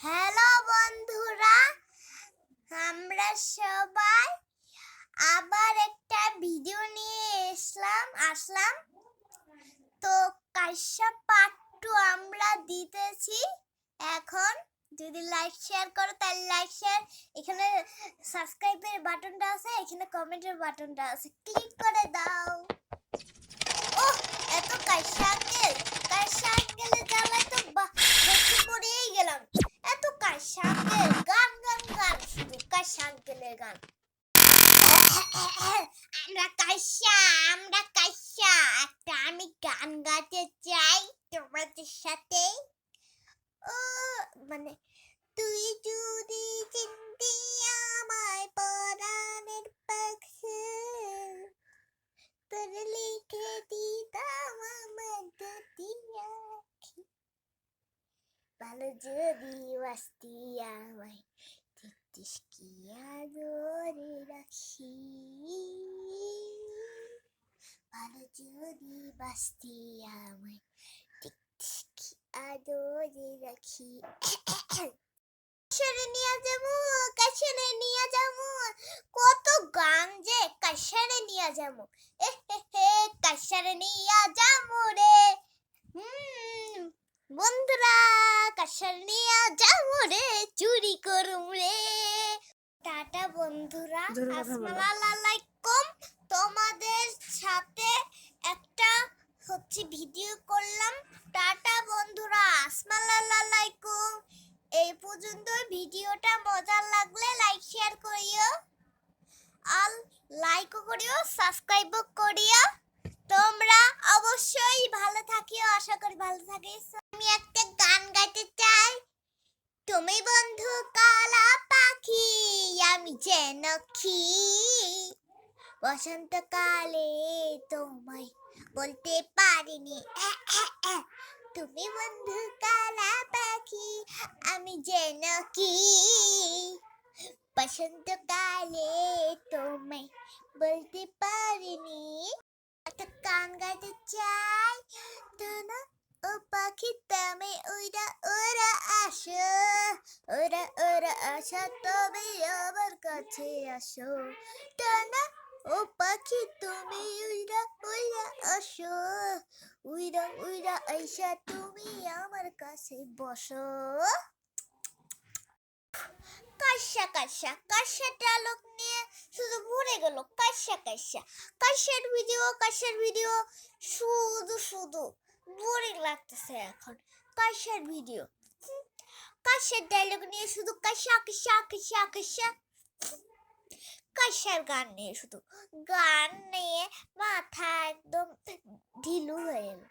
Hello বন্ধুরা, আমরা সবাই আবার একটা ভিডিও নিয়ে এসলাম, আসলাম। তো কাশ্যা পার্ট টু আমরা দিতেছি। এখন যদি লাইক শেয়ার করো তাহলে লাইক শেয়ার এখানে সাবস্ক্রাইবের বাটনটা আছে, এখানে কমেন্টের বাটনটা আছে। ক্লিক করে দাও ও এত কাশ্যা আঙ্কেল কাশ্যা আঙ্কেলের জ্বালায় তো বা- হচ্ছে পড়েই গেলাম এত কাশ্যা আঙ্কেল গান গান গান শুধু কাশ্যা আঙ্কেলের গান আমরা কাশ্যা আমরা কাশ্যা একটা আমি গান গাইতে চাই তোমাদের সাথে। ও মানে তুই যদি চিনতি আমায় পরাণের পাখি, তোর লিখে দিতাম আমার আঁখি। ভালো যদি বাস্তি আমায় দেখতিস কি আদরে রাখি ভালো যদি বাস্তি আমায় দেখতিস কি আদরে রাখি কাশারে নিয়ে যাব কাশারে নিয়ে যাব কত গান যে কাশারে নিয়ে যাব এ হে হে কাশারে নিয়ে যাব রে হুম বন্ধুরা কাশারে নিয়ে যাব রে বন্ধুরা জোরে কথা বলো। আসসালামু আলাইকুম। তোমাদের সাথে একটা হচ্ছে ভিডিও করলাম। টাটা বন্ধুরা আসসালামু আলাইকুম। এই পর্যন্ত ভিডিওটা মজার লাগলে লাইক শেয়ার করিও। আর লাইকও করিও সাবস্ক্রাইবও করিও। তোমরা অবশ্যই ভালো থাকিও আশা করি ভালো থাকিস আমি একটা গান গাইতে চাই। তুমি বন্ধু কালা আমি যেন কি? বসন্তকালে তোমায় বলতে পারিনি। তুমি বন্ধু কালা পাখি, আমি যেন কি? বসন্তকালে তোমায় বলতে পারিনি। একটা গাইতে চাই। টানা ও পাখি তুমি উড়া উড়া আসো। ওরা ওরা আসা তবে আমার কাছে আসো। টানা, ও পাখি, তুমি উইরা উড়া আসো। উইরা উইরা আইসা, তুমি আমার কাছে বসো। কাশ্যা কাশ্যা কাশ্যা ডায়লগ নিয়ে শুধু ভরে গেল। কাশ্যা কাশ্যা কাশ্যার ভিডিও কাশ্যার ভিডিও শুধু শুধু বোরিং লাগতেছে এখন। কাশ্যার ভিডিও কাশ্যার ডায়লগ নিয়ে শুধু কাশা কাশা কাশা কাশা কাশার গান নিয়ে শুধু গান নিয়ে মাথা একদম ঢিলু হয়ে গেল